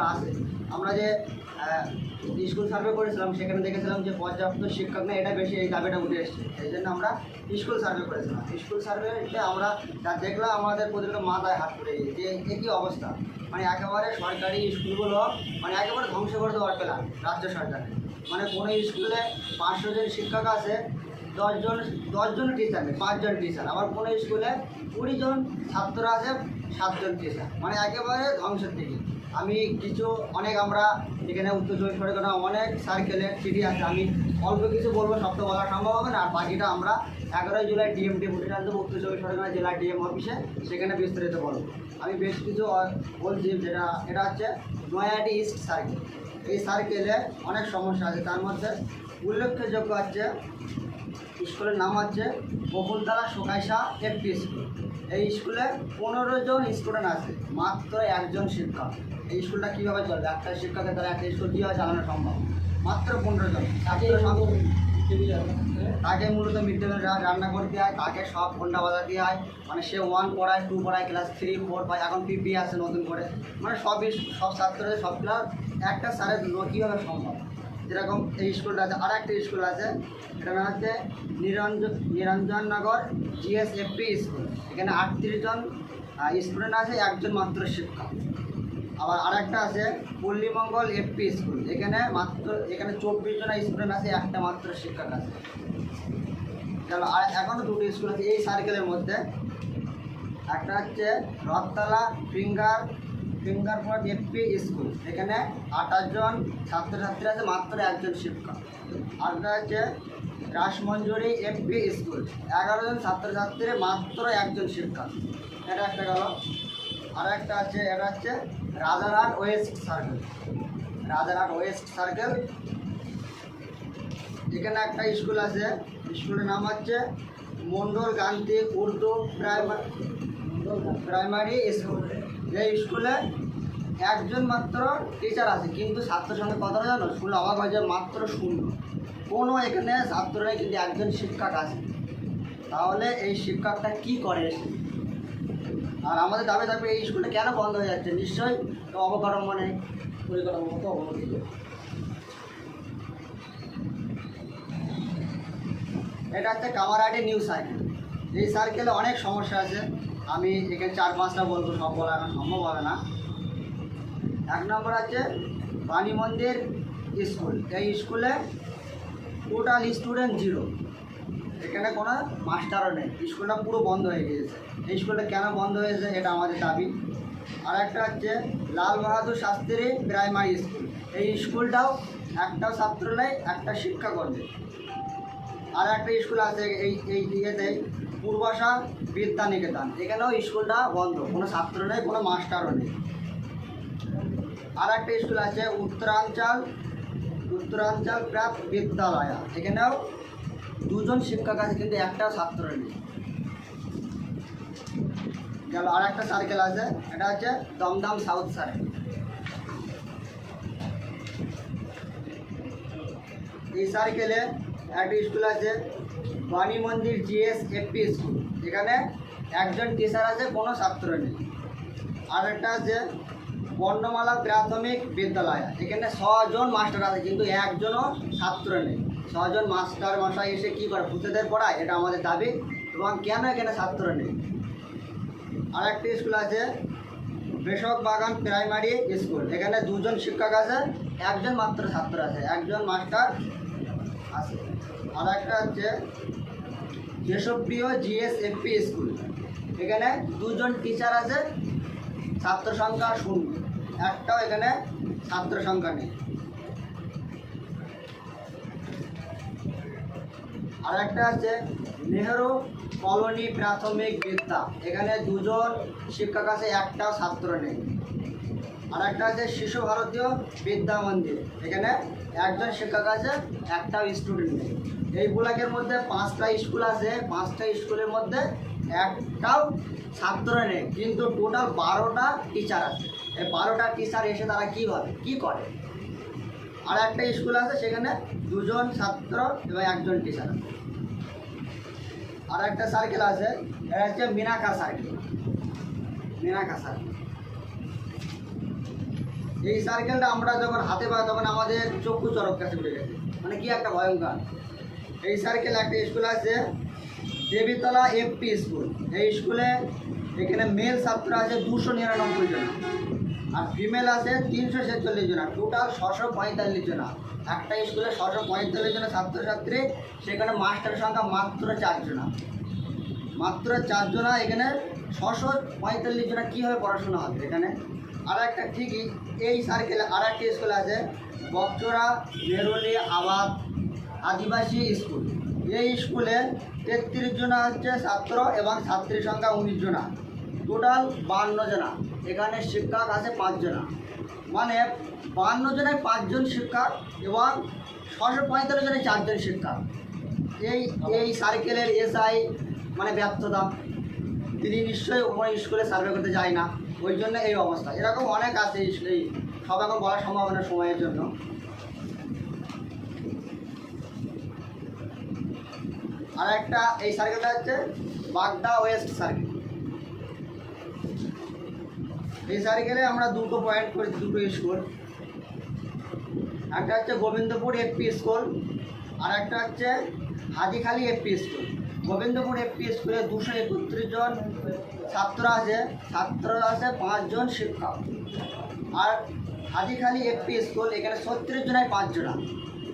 শিক্ষকরা আসে। আমরা যে স্কুল সার্ভে করেছিলাম, সেখানে দেখেছিলাম যে পর্যাপ্ত শিক্ষক না এটা বেশি এই দাবিটা উঠে এসছে। এই জন্য আমরা স্কুল সার্ভে করেছিলাম। স্কুল সার্ভেতে আমরা যা দেখলাম, আমাদের প্রতিটা মাথায় হাত পড়ে যে এ কী অবস্থা। মানে একেবারে সরকারি স্কুলগুলো মানে একেবারে ধ্বংস করে দেওয়ার প্ল্যান রাজ্য সরকারের মানে কোনো স্কুলে পাঁচশো জন শিক্ষক আছে, দশজন দশজন টিচার নেই, পাঁচজন টিচার আবার কোনো স্কুলে কুড়ি জন ছাত্র আছে, সাতজন টিচার মানে একেবারে ধ্বংসের দিকে। আমি কিছু, অনেক আমরা এখানে উত্তর চব্বিশ পরগনা অনেক সার্কেলে চিঠি আছে। আমি অল্প কিছু বলব, সব তো বলা সম্ভব হবে না। আর বাকিটা আমরা এগারোই জুলাই ডিএম ডেপুটেশন দেবো উত্তর চব্বিশ পরগনা জেলা ডিএম অফিসে সেখানে বিস্তারিত বলব। আমি বেশ কিছু বলছি, যেটা, এটা হচ্ছে নয়াটি ইস্ট সার্কেল এই সার্কেলে অনেক সমস্যা আছে। তার মধ্যে উল্লেখযোগ্য হচ্ছে স্কুলের নাম হচ্ছে বকুলতলা সোকাইশা এফপি স্কুল এই স্কুলে পনেরো জন স্টুডেন্ট আছে মাত্র একজন শিক্ষক। এই স্কুলটা কীভাবে চলবে? একটা শিক্ষকের দ্বারা একটা স্কুল কীভাবে চালানো সম্ভব? মাত্র পনেরো জন। তাকে মূলত মিড ডে মিল রান্না করতে হয় তাকে সব ঘণ্টা বাজাতে হয়। মানে সে ওয়ান পড়ায় টু পড়ায় ক্লাস থ্রি ফোর ফাইভ এখন পিপি আছে নতুন করে। মানে সবই সব ছাত্রদের সব ক্লাস একটা স্যারের কীভাবে সম্ভব? যেরকম এই স্কুলটা আছে আর একটা স্কুল আছে এটা নাম হচ্ছে নিরঞ্জন নিরঞ্জননগর জিএসএফপি স্কুল এখানে আটত্রিশ জন স্টুডেন্ট আছে, একজন মাত্র শিক্ষক। আবার আরেকটা আছে পল্লীমঙ্গল এফপি স্কুল এখানে মাত্র, এখানে চব্বিশ জন স্টুডেন্ট আছে, একটা মাত্র শিক্ষক আছে। আর এখনও দুটো স্কুল আছে, এই সার্কেলের মধ্যে। একটা হচ্ছে Rathtala finger finger for FP school. এখানে আঠাশ জন ছাত্রছাত্রী আছে, মাত্র একজন শিক্ষক। আরেকটা হচ্ছে রাসমঞ্জুরি এফপি স্কুল। এগারো জন ছাত্রছাত্রী, মাত্র একজন শিক্ষক। এটা একটা গেল। আর একটা আছে, এটা হচ্ছে Rajarhat west circle. Rajarhat west circle. এখানে একটা স্কুল আছে। স্কুলের নাম হচ্ছে Mondal Gandhi Urdu primary primary school. এই স্কুলে একজন মাত্র টিচার আছে, কিন্তু ছাত্র সঙ্গে কথা জানো শুনলে অবাক হয় যে মাত্র শূন্য। কোনো এখানে ছাত্র নেই, কিন্তু একজন শিক্ষক আছে। তাহলে এই শিক্ষকটা কি করে? আর আমাদের দাবি থাকবে এই স্কুলটা কেন বন্ধ হয়ে যাচ্ছে? নিশ্চয়ই অবকাঠামো নেই, পরিকাঠামো মতো অবনতি এটা হচ্ছে কামারহাটি নিউ সার্কেল। এই সার্কেলে অনেক সমস্যা আছে। আমি এখানে চার পাঁচটা বলব, সব বলা এখন সম্ভব হবে না। এক নম্বর আছে বাণী মন্দির স্কুল। এই স্কুলে টোটাল স্টুডেন্ট জিরো এখানে কোনো মাস্টারও নেই। স্কুলটা পুরো বন্ধ হয়ে গিয়েছে। এই স্কুলটা কেন বন্ধ হয়েছে এটা আমাদের দাবি। আর একটা হচ্ছে লাল বাহাদুর শাস্ত্রী প্রাইমারি স্কুল এই স্কুলটাও একটা ছাত্র নেই, একটা শিক্ষাকর্মী। আর একটা স্কুল আছে এই এই দিকেতে পূর্বাশা বিদ্যা নিকেতন এখানেও স্কুলটা বন্ধ, কোনো ছাত্র নেই, কোনো মাস্টারও নেই। আর একটা স্কুল আছে উত্তরাঞ্চল উত্তরাঞ্চল প্রাপ বিদ্যালয়। এখানেও দুজন শিক্ষক আছে, কিন্তু একটা ছাত্র নেই। গেল আর একটা সার্কেল আছে, এটা হচ্ছে দমদম সাউথ সার্কেল এই সার্কেলে একটা স্কুল আছে বাণী মন্দির জিএস এফপি স্কুল এখানে একজন টিচার আছে, কোনো ছাত্র নেই। আর একটা আছে, বর্ণমালা প্রাথমিক বিদ্যালয়। এখানে ছজন মাস্টার আছে, কিন্তু একজনও ছাত্র নেই। ছজন মাস্টার মশাই এসে কী করে ভূতেদের পড়ায়? এটা আমাদের দাবি। এবং কেন এখানে ছাত্র নেই? আর একটা স্কুল আছে, বেশক বাগান প্রাইমারি স্কুল এখানে দুজন শিক্ষক আছে, একজন মাত্র ছাত্র আছে, একজন মাস্টার আছে। আর একটা হচ্ছে দেশপ্রিয় জিএসএফপি স্কুল। এখানে দুজন টিচার আছে, ছাত্র সংখ্যা শূন্য। একটাও এখানে ছাত্র সংখ্যা নেই। আর একটা আছে নেহেরু কলোনি প্রাথমিক বিদ্যা। এখানে দুজন শিক্ষক আছে, একটাও ছাত্র নেই। আর একটা আছে শিশু ভারতীয় বিদ্যা মন্দির। এখানে একজন শিক্ষক আছে, একটাও স্টুডেন্ট নেই। এই ব্লকের মধ্যে পাঁচটা স্কুল আছে, পাঁচটা স্কুলের মধ্যে একটাও ছাত্র নেই, কিন্তু টোটাল বারোটা টিচার আছে। এই বারোটা টিচার এসে তারা কীভাবে কী করে? আর একটা স্কুল আছে, সেখানে দুজন ছাত্র এবং একজন টিচার আছে। আর একটা সার্কেল আছে, এটা হচ্ছে মিনাকা সার্কেল মিনাকা সার্কেল এই সার্কেলটা আমরা যখন হাতে পাই, তখন আমাদের চক্ষু চরক কাছে উঠে গেছে মানে কি একটা ভয়ঙ্কর। এই সার্কেল একটা স্কুল আছে, দেবীতলা এফপি স্কুল এই স্কুলে এখানে মেল ছাত্র আছে দুশো নিরানব্বই জন। আর ফিমেল আছে তিনশো ছেচল্লিশ জন। টোটাল ছশো পঁয়তাল্লিশ জন। একটা স্কুলে ছশো পঁয়তাল্লিশ জন ছাত্রছাত্রী, সেখানে মাস্টার সংখ্যা মাত্র চারজন। মাত্র চারজনা এখানে ছশো পঁয়তাল্লিশ জনা কীভাবে পড়াশোনা হবে এখানে? আর একটা ঠিকই, এই সার্কেলে আর একটা স্কুল আছে, বকচোরা মেরুলি আবাদ আদিবাসী স্কুল। এই স্কুলে তেত্রিশ জনা হচ্ছে ছাত্র এবং ছাত্রীর সংখ্যা উনিশ জনা। টোটাল বান্ন জনা। এখানে শিক্ষক আছে পাঁচজনা মানে বান্ন জনায় পাঁচজন শিক্ষক এবং ছশো পঁয়তাল্লিশ জনে চারজন শিক্ষক। এই এই সার্কেলের এসআই মানে ব্যর্থতা, তিনি নিশ্চয়ই কোনো স্কুলে সার্ভে করতে যায় না। ওই জন্য এই অবস্থা। এরকম অনেক আছে এই সব এখন বলা সম্ভব না সময়ের জন্য। আর একটা এই সার্কেলটা হচ্ছে বাগদা ওয়েস্ট সার্কেল এই সার্কেলে আমরা দুটো পয়েন্ট করেছি, দুটো স্কুল একটা হচ্ছে গোবিন্দপুর এফপি স্কুল আর একটা হচ্ছে Hajikhali FP school Gobindapur FP স্কুলে দুশো একত্রিশ জন ছাত্র আছে ছাত্র আছে পাঁচজন শিক্ষক। আর হাজিখালি এফপি স্কুল এখানে ছত্রিশ জনের পাঁচজনা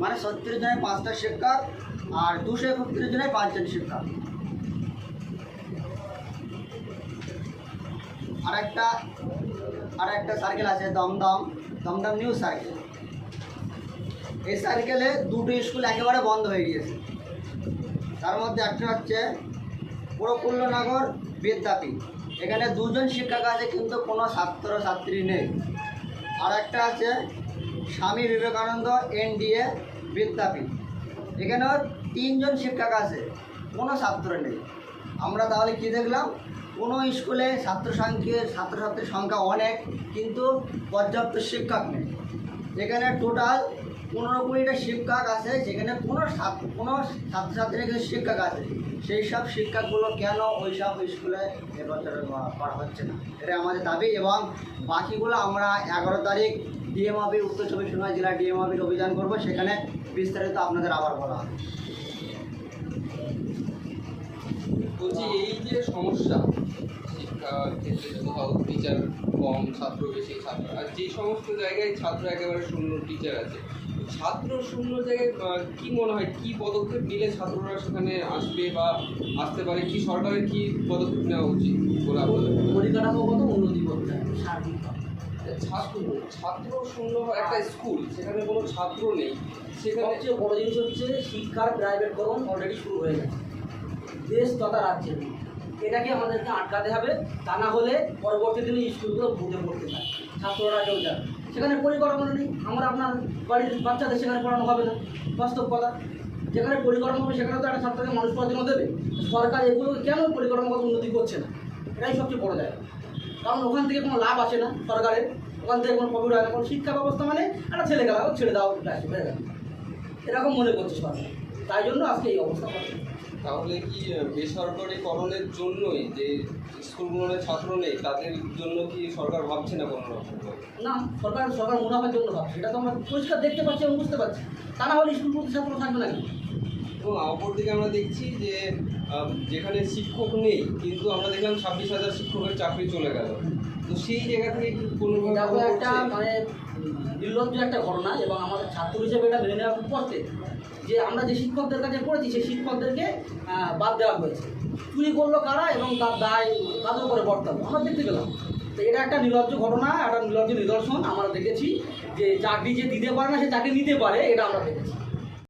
মানে ছত্রিশ জনের পাঁচটা শিক্ষক আর দুশো একত্রিশ জনের পাঁচজন শিক্ষক আর একটা আর একটা সার্কেল আছে, দমদম। দমদম নিউ সার্কেল এই সার্কেলে দুটো স্কুল একেবারে বন্ধ হয়ে গিয়েছে। তার মধ্যে একটা হচ্ছে প্রফুল্লনগর বিদ্যাপীঠ। এখানে দুজন শিক্ষক আছে, কিন্তু কোনো ছাত্র ছাত্রী নেই। আর একটা আছে স্বামী বিবেকানন্দ, এনডিএ, বিদ্যাপীঠ। এখানেও তিনজন শিক্ষক আছে, কোনো ছাত্র নেই। আমরা তাহলে কি দেখলাম? কোনো স্কুলে ছাত্র সংখ্যা ছাত্রছাত্রীর সংখ্যা অনেক, কিন্তু পর্যাপ্ত শিক্ষক নেই। এখানে টোটাল পনেরো কুড়িটা শিক্ষক আছে যেখানে কোনো কোনো ছাত্রছাত্রীর কিন্তু শিক্ষক আছে। সেই সব শিক্ষকগুলো কেন ওই সব স্কুলে এবছর করা হচ্ছে না? এটা আমাদের দাবি এবং বাকিগুলো আমরা এগারো তারিখ ডিএম অফিস উত্তর চব্বিশ পরগনা জেলা ডিএম অফিস অভিযান করব সেখানে বিস্তারিত আপনাদের আবার বলা হবে। বলছি এই যে সমস্যা শিক্ষার ক্ষেত্রে কোথাও টিচার কম ছাত্র বেশি ছাত্র আর যে সমস্ত জায়গায় ছাত্র একেবারে শূন্য টিচার আছে ছাত্র শূন্য জায়গায় কি মনে হয় কি পদক্ষেপ নিলে ছাত্ররা সেখানে আসবে বা আসতে পারে? কি সরকারের কি পদক্ষেপ নেওয়া উচিত বলে আপনাদের? পরিকাঠামোগত উন্নতি করতে হবে ছাত্র ছাত্র শূন্য একটা স্কুল, সেখানে কোনো ছাত্র নেই, সেখানে সবচেয়ে বড় জিনিস হচ্ছে শিক্ষার প্রাইভেটকরণ অলরেডি শুরু হয়ে গেছে। দেশ তথা রাজ্যের এটাকে আমাদেরকে আটকাতে হবে, তা না হলে পরবর্তী দিনে স্কুলগুলো ভুগে পড়তে পারে। ছাত্ররা কেউ যাবে সেখানে পরিকল্পনা নেই। আমরা আপনার বাড়ির বাচ্চাদের সেখানে পড়ানো হবে না। বাস্তব কথা যেখানে পরিকল্পনা হবে সেখানে তো একটা ছাত্রকে মানুষ করার জন্য দেবে। সরকার এগুলো কেন পরিকল্পনাগত উন্নতি করছে না? এটাই সবচেয়ে বড় জায়গা। কারণ ওখান থেকে কোনো লাভ আসে না সরকারের। ওখান থেকে কোনো প্রফিট হয় না। কোনো শিক্ষা ব্যবস্থা মানে একটা ছেলে গেলা ছেড়ে দাও হয়ে গেল। এরকম মনে করছে সরকার। তাই জন্য আজকে এই অবস্থা করছে তাহলে কি বেসরকারিকরণের জন্যই যে স্কুলগুলোতে ছাত্র নেই তাদের জন্য কি সরকার ভাবছে না কোনো রকম? না সরকার সরকার মুনাফার জন্য ভাবছে। সেটা তো আমরা পরিষ্কার দেখতে পাচ্ছি এবং বুঝতে পারছি। তা না হলে স্কুল ছাত্র থাকবে নাকি? এবং অপরদিকে আমরা দেখছি যে যেখানে শিক্ষক নেই কিন্তু আমরা দেখলাম ছাব্বিশ হাজার শিক্ষকের চাকরি চলে গেল। তো সেই জায়গা থেকে কোনো একটা মানে নির্লজ্জ একটা ঘটনা এবং আমাদের ছাত্র হিসেবে এটা মেনে নেওয়া খুব যে আমরা যে শিক্ষকদের কাছে পড়েছি সেই শিক্ষকদেরকে বাদ দেওয়া হয়েছে। চুরি করল কারা এবং তার দায় কাদের উপরে বর্তালো? আমরা দেখতে পেলাম। তো এটা একটা নির্লজ্জ ঘটনা একটা নির্লজ্জ নিদর্শন। আমরা দেখেছি যে চাকরি যে দিতে পারে না সে চাকরি নিতে পারে এটা আমরা দেখেছি।